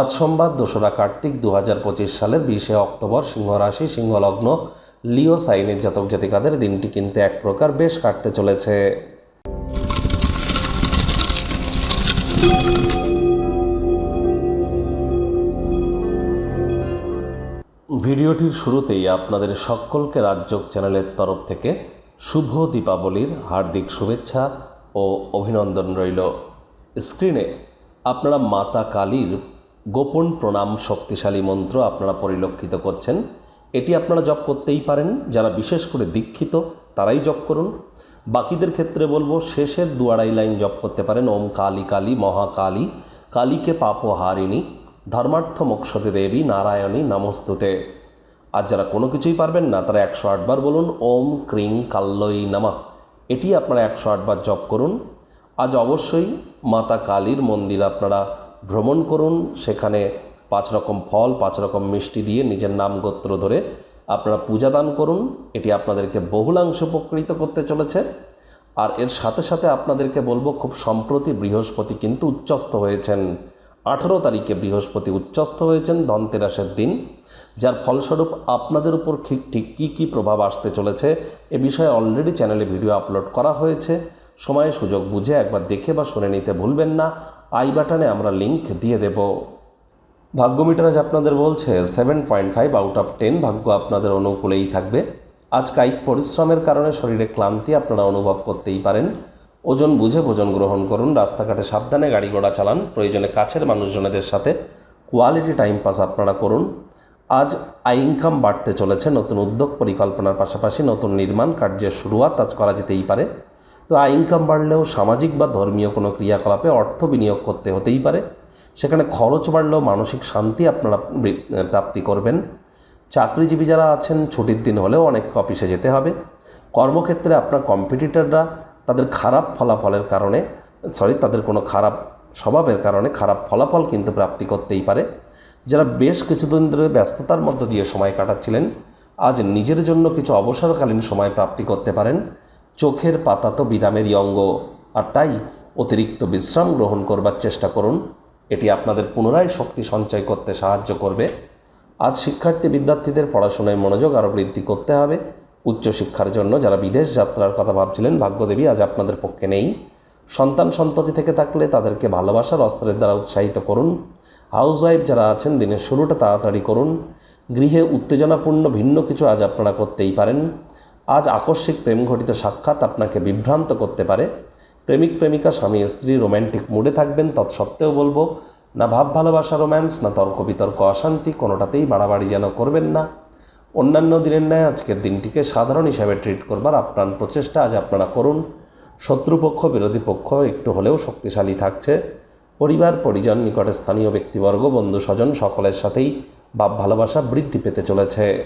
আজ সোমবার দোসরা কার্তিক দু হাজার পঁচিশ সালের বিশে অক্টোবর সিংহ রাশি সিংহলগ্ন, লিও সাইনের জাতক জাতিকাদের দিনটি কিন্তু এক প্রকার বেশ কাটতে চলেছে। ভিডিওটির শুরুতেই আপনাদের সকলকে রাজযোগ চ্যানেলের তরফ থেকে শুভ দীপাবলির হার্দিক শুভেচ্ছা ও অভিনন্দন রইল। স্ক্রিনে আপনারা মাতা কালীর গোপন প্রণাম শক্তিশালী মন্ত্র আপনারা পরিলক্ষিত করছেন। এটি আপনারা জপ করতেই পারেন। যারা বিশেষ করে দীক্ষিত, তারাই জপ করুন। বাকিদের ক্ষেত্রে বলব, শেষের দু আড়াই লাইন জপ করতে পারেন। ওম কালী কালী মহাকালী কালীকে পাপহারিণী, ধর্মার্থ মোক্ষতে দেবী, নারায়ণী, নমস্তুতে। আর যারা কোনো কিছুই পারবেন না, তারা একশো আটবার বলুন, ওম ক্রিং কাল্লই নামা। এটি আপনারা একশো আটবার জপ করুন। আজ অবশ্যই মাতা কালীর মন্দির আপনারা ভ্রমণ করুন, সেখানে পাঁচ রকম ফল, পাঁচ রকম মিষ্টি দিয়ে নিজের নাম গোত্র ধরে আপনারা পূজা দান করুন। এটি আপনাদেরকে বহুলাংশ উপকৃত করতে চলেছে। আর এর সাথে সাথে আপনাদেরকে বলব, খুব সম্প্রতি বৃহস্পতি কিন্তু উচ্চস্থ হয়েছেন। আঠেরো তারিখে বৃহস্পতি উচ্চস্থ হয়েছেন ধনতেরাসের দিন, যার ফলস্বরূপ আপনাদের উপর ঠিক ঠিক কী কী প্রভাব আসতে চলেছে, এ বিষয়ে অলরেডি চ্যানেলে ভিডিও আপলোড করা হয়েছে। সময় সুযোগ বুঝে একবার দেখে বা শুনে নিতে ভুলবেন না। আই বাটনে আমরা লিংক দিয়ে দেব। ভাগ্যমিটার আজ আপনাদের বলছে seven point five out of ten ভাগ্য আপনাদের অনুকূলেই থাকবে। আজ কায়িক পরিশ্রমের কারণে শরীরে ক্লান্তি আপনারা অনুভব করতেই পারেন। ওজন বুঝে ভোজন গ্রহণ করুন, রাস্তাঘাটে সাবধানে গাড়ি ঘোড়া চালান, প্রয়োজনে কাছের মানুষজনেদের সাথে কোয়ালিটি টাইম পাস আপনারা করুন। আজ আই ইনকাম বাড়তে চলেছে, নতুন উদ্যোগ পরিকল্পনার পাশাপাশি নতুন নির্মাণ কার্যের শুরুয়াত আজ করা যেতেই পারে। তো আয় ইনকাম বাড়লেও সামাজিক বা ধর্মীয় কোনো ক্রিয়াকলাপে অর্থ বিনিয়োগ করতে হতেই পারে। সেখানে খরচ বাড়লেও মানসিক শান্তি আপনারা প্রাপ্তি করবেন। চাকরিজীবী যারা আছেন, ছুটির দিন হলেও অনেক অফিসে যেতে হবে। কর্মক্ষেত্রে আপনার কম্পিটিটররা তাদের খারাপ ফলাফলের কারণে সরি তাদের কোনো খারাপ স্বভাবের কারণে খারাপ ফলাফল কিন্তু প্রাপ্তি করতেই পারে। যারা বেশ কিছুদিন ধরে ব্যস্ততার মধ্য দিয়ে সময় কাটাচ্ছিলেন, আজ নিজের জন্য কিছু অবসরকালীন সময় প্রাপ্তি করতে পারেন। চোখের পাতা তো বিরামেরই অঙ্গ। আর তাই অতিরিক্ত বিশ্রাম গ্রহণ করবার চেষ্টা করুন। এটি আপনাদের পুনরায় শক্তি সঞ্চয় করতে সাহায্য করবে। আজ শিক্ষার্থী বিদ্যার্থীদের পড়াশোনায় মনোযোগ আরও বৃদ্ধি করতে হবে। উচ্চশিক্ষার জন্য যারা বিদেশ যাত্রার কথা ভাবছিলেন, ভাগ্যদেবী আজ আপনাদের পক্ষে নেই। সন্তান সন্ততি থেকে থাকলে তাদেরকে ভালোবাসার অস্ত্রের দ্বারা উৎসাহিত করুন। হাউসওয়াইফ যারা আছেন, দিনের শুরুটা তাড়াতাড়ি করুন। গৃহে উত্তেজনাপূর্ণ ভিন্ন কিছু আজ আপনারা করতেই পারেন। আজ আকস্মিক প্রেম ঘটিত সাক্ষাৎ আপনাকে বিভ্রান্ত করতে পারে। প্রেমিক, প্রেমিকা, স্বামী, স্ত্রী রোম্যান্টিক মুডে থাকবেন, তৎসত্ত্বেও বলব, না ভাব, ভালোবাসা, রোম্যান্স, না তর্ক, বিতর্ক, অশান্তি, কোনোটাতেই বাড়াবাড়ি যেন করবেন না। অন্যান্য দিনের ন্যায় আজকের দিনটিকে সাধারণ হিসাবে ট্রিট করবার আপ্রাণ প্রচেষ্টা আজ আপনারা করুন। শত্রুপক্ষ, বিরোধী পক্ষ একটু হলেও শক্তিশালী থাকছে। পরিবার, পরিজন, নিকটে স্থানীয় ব্যক্তিবর্গ বন্ধু স্বজন সকলের সাথেই ভাব, ভালোবাসা বৃদ্ধি পেতে চলেছে।